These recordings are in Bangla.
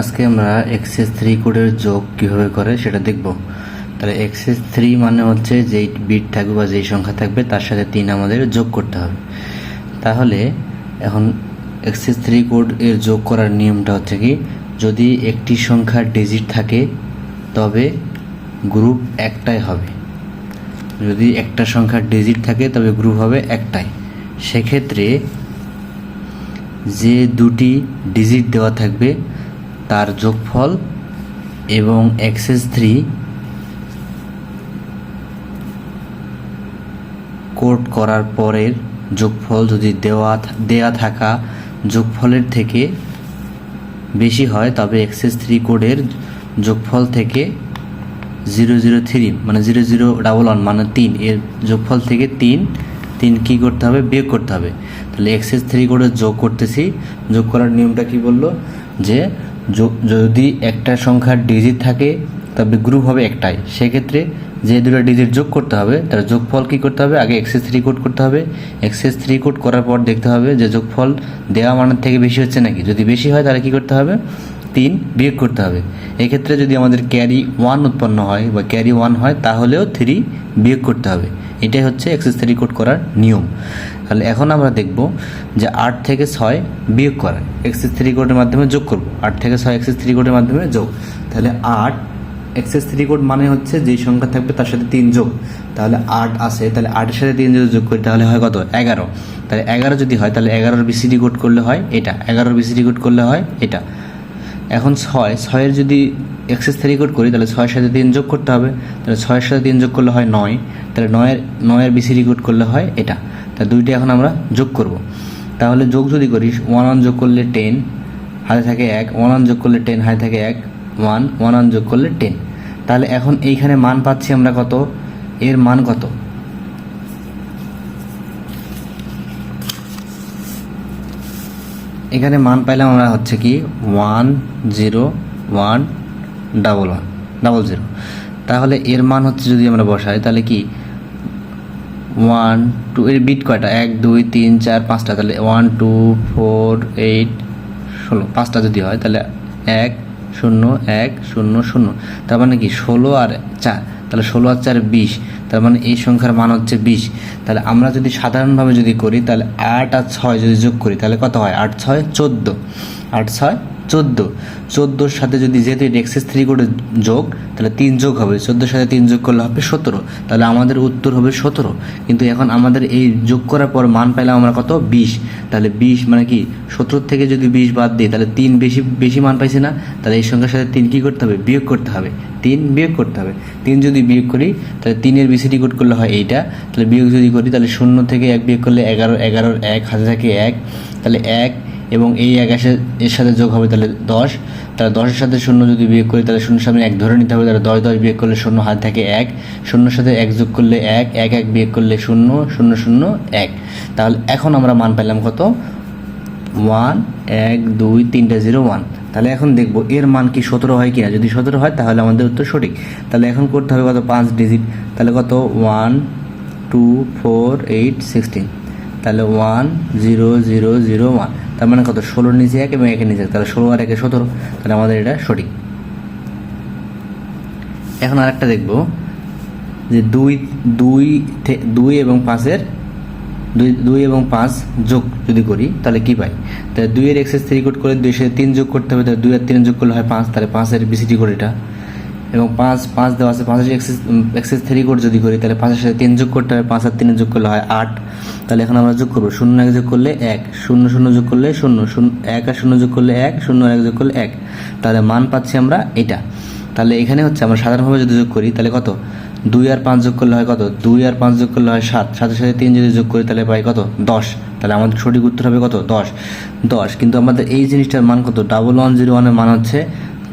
আজকে আমরা এক্সেস থ্রি কোডের যোগ কীভাবে করে সেটা দেখব। তাহলে এক্সেস থ্রি মানে হচ্ছে যেই বিট থাকবে বা যেই সংখ্যা থাকবে, তার সাথে তিন আমাদের যোগ করতে হবে। তাহলে এখন এক্সেস থ্রি কোড এর যোগ করার নিয়মটা হচ্ছে কি, যদি একটি সংখ্যার ডিজিট থাকে, তবে গ্রুপ একটাই হবে। যদি একটা সংখ্যার ডিজিট থাকে, তবে গ্রুপ হবে একটাই। সেক্ষেত্রে যে দুটি ডিজিট দেওয়া থাকবে তার যোগফল এবং এক্সেস থ্রি কোড করার পরের যোগফল যদি দেওয়া দেয়া থাকা যোগফলের থেকে বেশি হয়, তবে এক্সেস থ্রি কোডের যোগফল থেকে জিরো জিরো থ্রি মানে জিরো জিরো ডাবল ওয়ান মানে তিন, এর যোগফল থেকে তিন তিন কী করতে হবে? বিয়োগ করতে হবে। তাহলে এক্সেস থ্রি কোডের যোগ করতেছি। যোগ করার নিয়মটা কি বলল? যে যদি একটা সংখ্যার ডিজিট থাকে তবে গ্রুপ হবে একটাই। সেক্ষেত্রে যে দুটো ডিজিট যোগ করতে হবে, তার যোগফল কী করতে হবে? আগে এক্সেস থ্রি কোড করতে হবে। এক্সেস থ্রি কোড করার পর দেখতে হবে যে যোগফল দেওয়া মানের থেকে বেশি হচ্ছে নাকি। যদি বেশি হয়, তাহলে কী করতে হবে? তিন বিয়োগ করতে হবে। এক্ষেত্রে যদি আমাদের ক্যারি ওয়ান উৎপন্ন হয় বা ক্যারি ওয়ান হয়, তাহলেও থ্রি বিয়োগ করতে হবে। এটাই হচ্ছে এক্সেস থ্রি কোড করার নিয়ম। তাহলে এখন আমরা দেখব যে আট থেকে ছয় বিয়োগ করা এক্সেস থ্রি কোডের মাধ্যমে যোগ করব। আট থেকে ছয় এক্সেস থ্রি কোডের মাধ্যমে যোগ। তাহলে আট এক্সেস থ্রি কোড মানে হচ্ছে যেই সংখ্যা থাকবে তার সাথে তিন যোগ। তাহলে আট আসে তাহলে আটের সাথে তিন যদি যোগ করি, তাহলে হয় কত? এগারো। তাহলে এগারো যদি হয়, তাহলে এগারোর বিসিডি কোড করলে হয় এটা। এগারোর বিসিডি কোড করলে হয় এটা। এখন ছয়, ছয়ের যদি এক্সেস থ্রি কোড করি, তাহলে ছয়ের সাথে তিন যোগ করতে হবে। তাহলে ছয়ের সাথে তিন যোগ করলে হয় নয়। তাহলে নয়ের নয়ের বিসিডি কোড করলে হয় এটা। তা দুইটা এখন আমরা যোগ করব। তাহলে যোগ যদি করি ওয়ান ওয়ান যোগ করলে টেন হাতে থাকে এক ওয়ান ওয়ান যোগ করলে টেন হাতে থাকে এক ওয়ান ওয়ান ওয়ান যোগ করলে টেন তাহলে এখন এইখানে মান পাচ্ছি আমরা কত? এর মান কত? এখানে মান পাইলাম আমরা হচ্ছে কি? One zero one double one double zero তাহলে এর মান হচ্ছে যদি আমরা বসাই, তাহলে কি? ওয়ান টু এর বিট কয়টা? এক, দুই, তিন, চার, পাঁচটা। তাহলে ওয়ান টু ফোর এইট ষোলো পাঁচটা যদি হয় তাহলে এক শূন্য এক শূন্য শূন্য। তার মানে কি? ষোলো আর চার। তাহলে ষোলো আর চার বিশ। তার মানে এই সংখ্যার মান হচ্ছে বিশ। তাহলে আমরা যদি সাধারণভাবে যদি করি, তাহলে আট আর ছয় যদি যোগ করি, তাহলে কত হয়? আট, ছয়, চোদ্দ। আট, ছয় চোদ্দ। চোদ্দোর সাথে যদি যেহেতু এটা এক্সেস থ্রি করে যোগ, তাহলে তিন যোগ হবে। চোদ্দোর সাথে তিন যোগ করলে হবে সতেরো। তাহলে আমাদের উত্তর হবে সতেরো। কিন্তু এখন আমাদের এই যোগ করার পর মান পাইলাম আমরা কত? বিশ। তাহলে বিশ মানে কি? সতেরো থেকে যদি বিশ বাদ দিই, তাহলে তিন বেশি বেশি মান পাইছি না? তাহলে এই সংখ্যার সাথে তিন কী করতে হবে? বিয়োগ করতে হবে। তিন বিয়োগ করতে হবে। তিন যদি বিয়োগ করি, তাহলে তিনের বিসিডি কোড করলে হয় এইটা। তাহলে বিয়োগ যদি করি, তাহলে শূন্য থেকে এক বিয়োগ করলে এগারো, এগারোর এক, হাতে থাকে এক। তাহলে এক এবং এই এক এর সাথে যোগ হবে তাহলে দশ। তাহলে দশের সাথে শূন্য যদি বিয়োগ করি, তাহলে শূন্যের সামনে এক ধরে নিতে হবে। তাহলে দশ দশ বিয়োগ করলে শূন্য, হাত থাকে এক। শূন্যর সাথে এক যোগ করলে এক এক এক বিয়োগ করলে শূন্য শূন্য শূন্য, এক। তাহলে এখন আমরা মান পেলাম কত? ওয়ান, এক, দুই, তিনটা, জিরো, ওয়ান। তাহলে এখন দেখব এর মান কি সতেরো হয় কিনা। যদি সতেরো হয়, তাহলে আমাদের উত্তর সঠিক। তাহলে এখন করতে হবে কত? পাঁচ ডিজিট তাহলে কত? One, two, four, eight, sixteen. তাহলে one, zero zero zero, one. তার মানে কত? ষোলোর নিচে এক এবং একের নিচে এক। তাহলে ষোলো আর একে সতেরো, তাহলে আমাদের এটা সঠিক। এখন আরেকটা দেখব যে দুই দুই দুই এবং পাঁচের, দুই দুই এবং পাঁচ যোগ যদি করি, তাহলে কি পাই? তাহলে দুইয়ের এক্সেস থ্রি কোড করে দুই সাথে তিন যোগ করতে হবে, তাহলে দুই আর তিন যোগ করলে হয় পাঁচ, তাহলে পাঁচের বিসিটি কোড এটা। এবং পাঁচ পাঁচ দেওয়া আছে পাঁচের এক্সেস এক্সেস থ্রি কোড যদি করি, তাহলে পাঁচের সাথে তিন যোগ করতে হবে পাঁচ আর তিনে যোগ করলে হয় আট। তাহলে এখন আমরা যোগ করব, শূন্য এক যোগ করলে এক, শূন্য শূন্য যোগ করলে শূন্য শূন্য, এক আর শূন্য যোগ করলে এক, শূন্য এক যোগ করলে এক। তাহলে মান পাচ্ছি আমরা এটা। তাহলে এখানে হচ্ছে আমরা সাধারণভাবে যদি যোগ করি, তাহলে কত? দুই আর পাঁচ যোগ করলে হয় কত? দুই আর পাঁচ যোগ করলে হয় সাত সাথে সাথে তিন যদি যোগ করি, তাহলে পাই কত? দশ। তাহলে আমাদের সঠিক উত্তর হবে কত? দশ। দশ, কিন্তু আমাদের এই জিনিসটার মান কত? ডাবল ওয়ান জিরো ওয়ানের মান হচ্ছে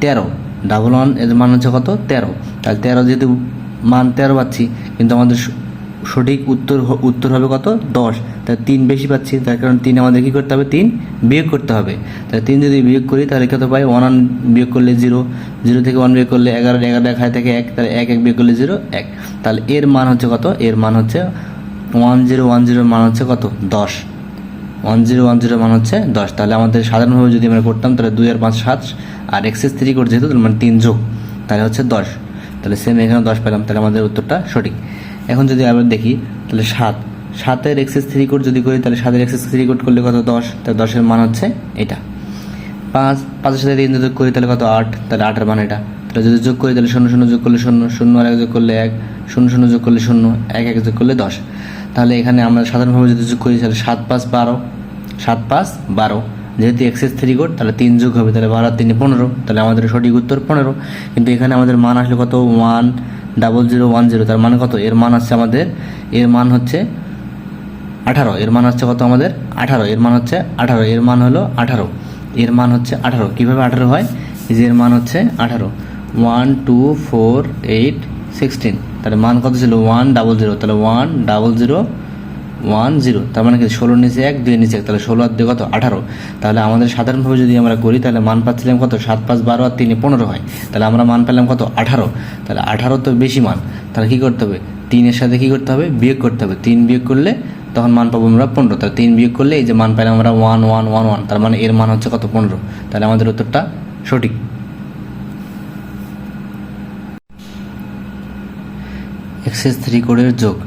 তেরো। ডাবল ওয়ানের মান হচ্ছে কত? তেরো। তাহলে তেরো যেহেতু মান তেরো পাচ্ছি, কিন্তু আমাদের সঠিক উত্তর উত্তর হবে কত? দশ। তাহলে তিন বেশি পাচ্ছি, তার কারণ তিন আমাদের কী করতে হবে? তিন বিয়োগ করতে হবে। তাহলে তিন যদি বিয়োগ করি, তাহলে কত পাই? ওয়ান ওয়ান বিয়োগ করলে জিরো জিরো থেকে ওয়ান বিয়োগ করলে এগারো এগারো এক হাতে থেকে এক, তাহলে এক এক বিয়োগ করলে জিরো এক। তাহলে এর মান হচ্ছে কত? এর মান হচ্ছে ওয়ান জিরো ওয়ান জিরোর মান হচ্ছে কত? দশ। ওয়ান জিরো ওয়ান জিরো মান হচ্ছে দশ। তাহলে আমাদের সাধারণভাবে যদি আমরা করতাম, তাহলে দুই আর পাঁচ সাত আর এক্সেস থ্রি কোড যেহেতু মানে তিন যোগ। তাহলে হচ্ছে দশ। তাহলে সেম এখানে দশ পেলাম, তাহলে আমাদের উত্তরটা সঠিক। এখন যদি আবার দেখি, তাহলে সাত। সাতের এক্সেস থ্রি কোড যদি করি, তাহলে সাতের এক্সেস থ্রি কোড করলে কত দশ? তাহলে দশের মান হচ্ছে এটা। পাঁচ, পাঁচের সাথে তিন যোগ করি, তাহলে কত আট? তাহলে আটের মান এটা। তাহলে যদি যোগ করি, তাহলে শূন্য শূন্য যোগ করলে শূন্য শূন্য আর এক যোগ করলে এক, শূন্য শূন্য যোগ করলে শূন্য, এক এক যোগ করলে দশ। তাহলে এখানে আমরা সাধারণভাবে যদি যোগ করি, তাহলে সাত পাঁচ বারো, সাত পাঁচ বারো। যেহেতু এক্সেস থ্রি কোড তাহলে তিন যোগ হবে, তাহলে বারো তিনে পনেরো, তাহলে আমাদের সঠিক উত্তর পনেরো। কিন্তু এখানে আমাদের মান আসলে কত? One double zero one zero তার মানে কত? এর মান আছে আমাদের, এর মান হচ্ছে আঠারো, এর মান হচ্ছে কত আমাদের? আঠারো, এর মান হচ্ছে আঠারো, এর মান হলো আঠারো। এর মান হচ্ছে আঠারো। কীভাবে আঠারো হয়? যে এর মান হচ্ছে আঠারো। One two four eight sixteen তাহলে মান কত ছিল? ওয়ান ডাবল জিরো তাহলে one double zero one zero তার মানে কি? ষোলোর নিচে এক দুই নিচে এক। তাহলে ষোলো আর দুই কত? আঠারো। তাহলে আমাদের সাধারণভাবে যদি আমরা করি, তাহলে মান পাচ্ছিলাম কত? সাত পাঁচ বারো আর তিনে পনেরো হয়। তাহলে আমরা মান পেলাম কত? আঠারো। তাহলে আঠারো তো বেশি মান। তাহলে কী করতে হবে? তিনের সাথে কী করতে হবে? বিয়োগ করতে হবে। তিন বিয়োগ করলে তখন মান পাবো আমরা পনেরো। তাহলে তিন বিয়োগ করলে এই যে মান পেলাম আমরা ওয়ান ওয়ান ওয়ান ওয়ান তার মানে এর মান হচ্ছে কত? পনেরো। তাহলে আমাদের উত্তরটা সঠিক। এক্সেস থ্রি কোডের যোগ।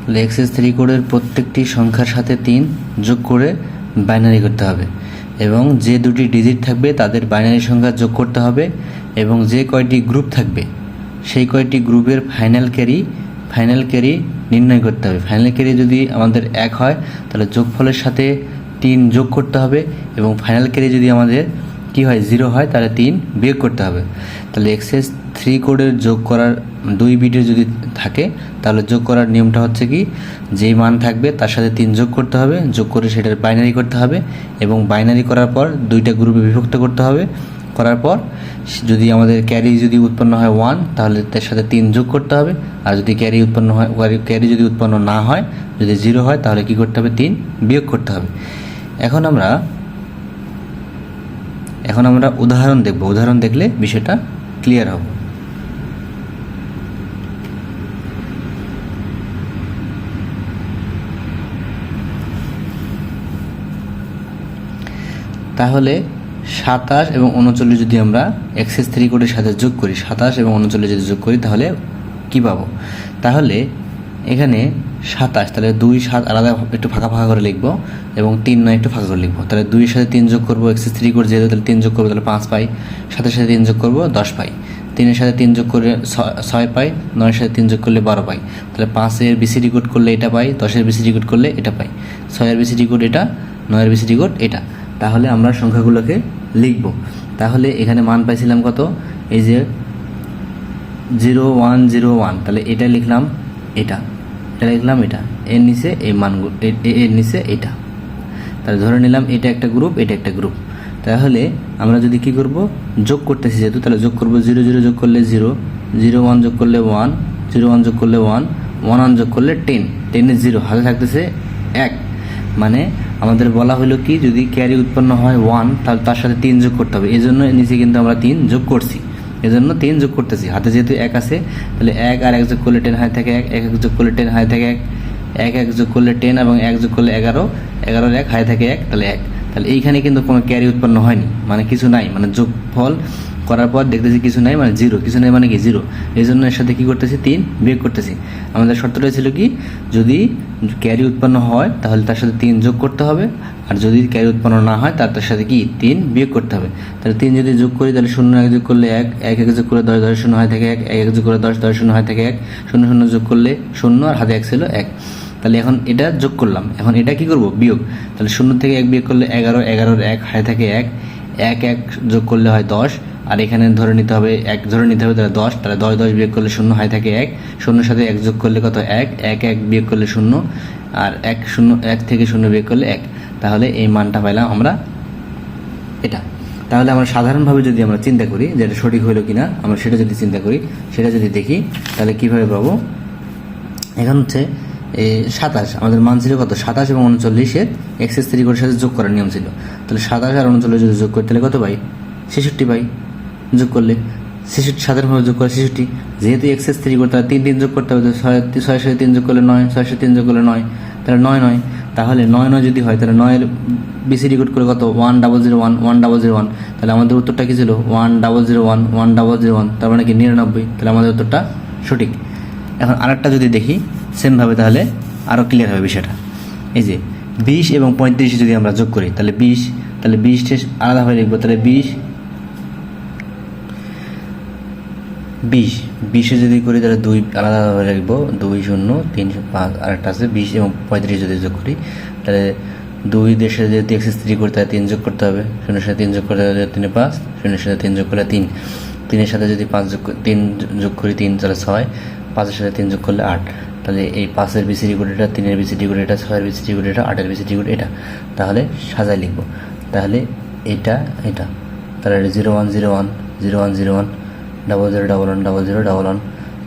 তাহলে এক্সেস থ্রি কোডের প্রত্যেকটি সংখ্যার সাথে তিন যোগ করে বাইনারি করতে হবে। এবং যে দুটি ডিজিট থাকবে তাদের বাইনারি সংখ্যা যোগ করতে হবে এবং যে কয়টি গ্রুপ থাকবে সেই কয়টি গ্রুপের ফাইনাল ক্যারি ফাইনাল ক্যারি নির্ণয় করতে হবে। ফাইনাল ক্যারি যদি আমাদের এক হয়, তাহলে যোগফলের সাথে তিন যোগ করতে হবে এবং ফাইনাল ক্যারি যদি আমাদের কি হয় জিরো হয়, তাহলে তিন বিয়োগ করতে হবে। তাহলে এক্সেস থ্রি কোডের যোগ করার দুই বিটের যদি থাকে, তাহলে যোগ করার নিয়মটা হচ্ছে কি, যেই মান থাকবে তার সাথে তিন যোগ করতে হবে, যোগ করে সেটার বাইনারি করতে হবে এবং বাইনারি করার পর দুইটা গ্রুপে বিভক্ত করতে হবে। করার পর যদি আমাদের ক্যারি যদি উৎপন্ন হয় ওয়ান তাহলে তার সাথে তিন যোগ করতে হবে। আর যদি ক্যারি উৎপন্ন হয় ক্যারি যদি উৎপন্ন না হয়, যদি জিরো হয়, তাহলে কি করতে হবে, তিন বিয়োগ করতে হবে। এখন আমরা এখন আমরা উদাহরণ দেখব। উদাহরণ দেখলে বিষয়টা ক্লিয়ার হবে। তাহলে সাতাশ এবং উনচল্লিশ যদি আমরা এক্সেস থ্রি কোডের সাথে যোগ করি, সাতাশ এবং উনচল্লিশ যদি যোগ করি, তাহলে কী পাবো? তাহলে এখানে সাতাশ তাহলে দুই সাত আলাদা একটু ফাঁকা ফাঁকা করে লিখব এবং তিন নয় একটু ফাঁকা করে লিখব। তাহলে দুইয়ের সাথে তিন যোগ করব এক্সেস থ্রি কোড যেহেতু, তাহলে তিন যোগ করব, তাহলে পাঁচ পাই। সাতের সাথে তিন যোগ করব, দশ পাই। তিনের সাথে তিন যোগ করে ছয়- পাই, নয়ের সাথে তিন যোগ করলে বারো পাই। তাহলে পাঁচের বিসিডি কোড করলে এটা পাই, দশের বিসিডি কোড করলে এটা পাই। ছয়ের বিসিডি কোড এটা, নয়ের বিসিডি কোড এটা। তাহলে আমরা সংখ্যাগুলোকে লিখব। তাহলে এখানে মান পাইছিলাম কত? এই যে জিরো ওয়ান জিরো ওয়ান, তাহলে এটা লিখলাম এটা। এটা লিখলাম এটা। এর নিচে এই মানগুলো এর নিচে এটা। তাহলে ধরে নিলাম এটা একটা গ্রুপ এটা একটা গ্রুপ তাহলে আমরা যদি কি করব? যোগ করতেছি যেহেতু, তাহলে যোগ করব জিরো জিরো যোগ করলে জিরো জিরো ওয়ান যোগ করলে ওয়ান জিরো ওয়ান যোগ করলে ওয়ান ওয়ান ওয়ান যোগ করলে টেন টেনের জিরো হাতে থাকতেছে এক। মানে আমাদের বলা হলো কি, যদি ক্যারি উৎপন্ন হয় ওয়ান তাহলে তার সাথে তিন যোগ করতে হবে। এই জন্য নিচে কিন্তু আমরা তিন যোগ করছি। এজন্য তিন যোগ করতেছি। হাতে যেহেতু এক আছে, তাহলে এক আর এক যোগ করলে টেন হাই থাকে এক এক যোগ করলে টেন হাই থাকে এক এক এক যোগ করলে টেন এবং এক যোগ করলে এগারো, এগারোর এক হাই থাকে এক, তাহলে এক। তাহলে এইখানে কিন্তু কোনো ক্যারি উৎপন্ন হয়নি মানে কিছু নাই মানে যোগফল করার পর দেখতেছি কিছু নাই মানে জিরো কিছু নাই মানে কি জিরো এই জন্য এর সাথে কী করতেছি? তিন বিয়োগ করতেছি। আমাদের শর্তটা ছিল কি? যদি ক্যারি উৎপন্ন হয়, তাহলে তার সাথে তিন যোগ করতে হবে। আর যদি ক্যারি উৎপন্ন না হয়, তার তার সাথে কি? তিন বিয়োগ করতে হবে। তাহলে তিন যদি যোগ করি, তাহলে শূন্য এক যোগ করলে এক এক এক যোগ করে দশ দশ শূন্য হয় থাকে এক এক এক যোগ করে দশ দশ শূন্য হয় থাকে এক, শূন্য শূন্য যোগ করলে শূন্য, আর হাতে এক ছিল এক। তাহলে এখন এটা যোগ করলাম। এখন এটা কি করব? বিয়োগ। তাহলে শূন্য থেকে এক বিয়োগ করলে এগারো, এগারোর এক হায় থাকে এক এক এক যোগ করলে হয় দশ আর এখানে ধরে নিতে হবে এক, ধরে নিতে হবে তাহলে দশ তাহলে দশ দশ বিয়োগ করলে শূন্য হয় থাকে এক, শূন্যর সাথে এক যোগ করলে কত এক এক এক বিয়োগ করলে শূন্য, আর এক, শূন্য, এক থেকে শূন্য বিয়োগ করলে এক। তাহলে এই মানটা পাইলাম আমরা এটা। তাহলে আমরা সাধারণভাবে যদি আমরা চিন্তা করি যে এটা সঠিক হইল কিনা, আমরা সেটা যদি চিন্তা করি, সেটা যদি দেখি, তাহলে কীভাবে পাবো? এখন হচ্ছে সাতাশ, আমাদের মান ছিল কত? সাতাশ এবং উনচল্লিশের এক্সেস থ্রি কোডের সাথে যোগ করার নিয়ম ছিল। তাহলে সাতাশ আর উনচল্লিশ যদি যোগ করি তাহলে কত পাই? ছেষট্টি পাই। যোগ করলে শিশুটি সাধারণভাবে যোগ করে শিশুটি যেহেতু এক্সেস থ্রি করতে হবে তিন তিন যোগ করতে হবে তো ছয় সাথে তিন যোগ করলে নয় ছয়ের সাথে তিন যোগ করলে নয়, তাহলে নয় নয়, তাহলে নয় নয় যদি হয় তাহলে নয়ের বিসিডি কোড করে কত? One double zero one one double zero one তাহলে আমাদের উত্তরটা কী ছিল? One double zero one one double zero one তার মানে কি নিরানব্বই, তাহলে আমাদের উত্তরটা সঠিক। এখন আরেকটা যদি দেখি সেমভাবে তাহলে আরও ক্লিয়ার হবে বিষয়টা। এই যে বিশ এবং পঁয়ত্রিশ যদি আমরা যোগ করি, তাহলে বিশ, তাহলে বিশটা আলাদাভাবে লিখব, তাহলে বিশ বিশ। বিশে যদি করি তাহলে দুই আলাদা আলাদাভাবে লিখব। দুই শূন্য, তিন পাঁচ। আরেকটা আছে বিশ এবং পঁয়ত্রিশ যদি যোগ করি, তাহলে দুই দেশে যদি এক্সেস থ্রি করতে হয় তিন যোগ করতে হবে। শূন্যের সাথে তিন যোগ করতে হবে তিনে পাঁচ, শূন্যের সাথে তিন যোগ করলে তিন। তিনের সাথে যদি পাঁচ যোগ তিন যোগ করি তিন, তাহলে ছয়। পাঁচের সাথে তিন যোগ করলে আট। তাহলে এই পাঁচের বিসিডি কোড এটা, তিনের বিসিডি কোড এটা, ছয়ের বিসিডি কোড এটা, আটের বিসিডি কোড এটা। তাহলে সাজাই লিখব। তাহলে এটা এটা। তাহলে zero one zero one zero one zero one double zero double one double zero double one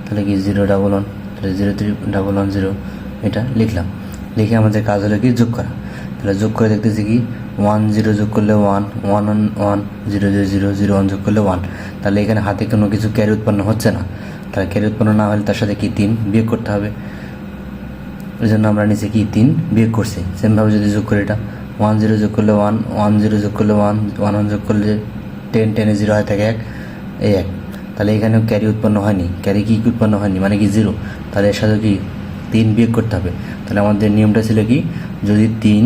তাহলে কি জিরো ডাবল ওয়ান তাহলে zero three double one zero এটা লিখলাম। লিখে আমাদের কাজ হলো কি? যোগ করা। তাহলে যোগ করে দেখতেছি কি? ওয়ান জিরো যোগ করলে one one one one zero zero zero zero one যোগ করলে ওয়ান তাহলে এখানে হাতে কোনো কিছু ক্যারি উৎপন্ন হচ্ছে না। তাহলে ক্যারি উৎপন্ন না হলে তার সাথে কি তিন বিয়োগ করতে হবে। ওই জন্য আমরা নিচে কি তিন বিয়োগ করছি। সেমভাবে যদি যোগ করি এটা। ওয়ান জিরো যোগ করলে ওয়ান ওয়ান জিরো যোগ করলে ওয়ান ওয়ান ওয়ান যোগ করলে টেন টেনে জিরো হয় থাকে এক, এই এক। তাহলে এখানেও ক্যারি উৎপন্ন হয়নি ক্যারি কি উৎপন্ন হয়নি? মানে কি জিরো তাহলে এর সাথে কি তিন বিয়োগ করতে হবে? তাহলে আমাদের নিয়মটা ছিল কি? যদি তিন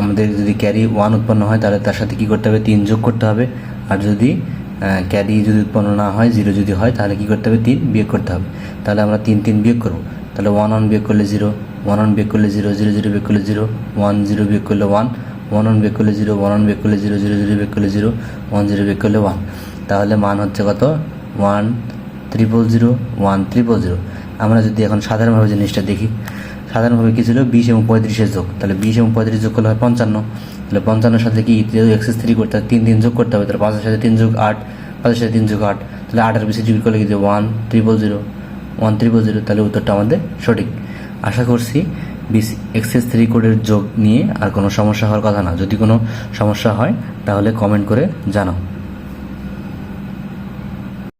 আমাদের যদি ক্যারি ওয়ান উৎপন্ন হয়, তাহলে তার সাথে কি করতে হবে? তিন যোগ করতে হবে। আর যদি ক্যারি যদি উৎপন্ন না হয় জিরো যদি হয়, তাহলে কি করতে হবে? তিন বিয়োগ করতে হবে। তাহলে আমরা তিন তিন বিয়োগ করব। তাহলে ওয়ান ওয়ান বিয়োগ করলে জিরো ওয়ান ওয়ান বিয়োগ করলে জিরো জিরো জিরো বিয়োগ করলে জিরো ওয়ান জিরো বিয়োগ করলে ওয়ান ওয়ান ওয়ান বিয়োগ করলে জিরো ওয়ান ওয়ান বিয়োগ করলে জিরো জিরো জিরো বিয়োগ করলে জিরো ওয়ান জিরো বিয়োগ করলে ওয়ান তাহলে মান হচ্ছে কত? One triple zero, one triple zero. আমরা যদি এখন সাধারণভাবে জিনিসটা দেখি, সাধারণভাবে কী ছিল? বিশ এবং পঁয়ত্রিশের যোগ। তাহলে বিশ এবং পঁয়ত্রিশ যোগ করলে হয় পঞ্চান্ন। তাহলে পঞ্চান্নের সাথে কি? এক্সেস থ্রি করতে হবে, তিন তিন যোগ করতে হবে, তাহলে পাঁচের সাথে তিন যোগ আট পাঁচের সাথে তিন যোগ আট। তাহলে আটের বেশি যোগ করলে কি যে one triple zero, one triple zero, তাহলে উত্তরটা আমাদের সঠিক। আশা করছি বিস এক্সেস থ্রি কোডের যোগ নিয়ে আর কোনো সমস্যা হওয়ার কথা না। যদি কোনো সমস্যা হয়, তাহলে কমেন্ট করে জানাও।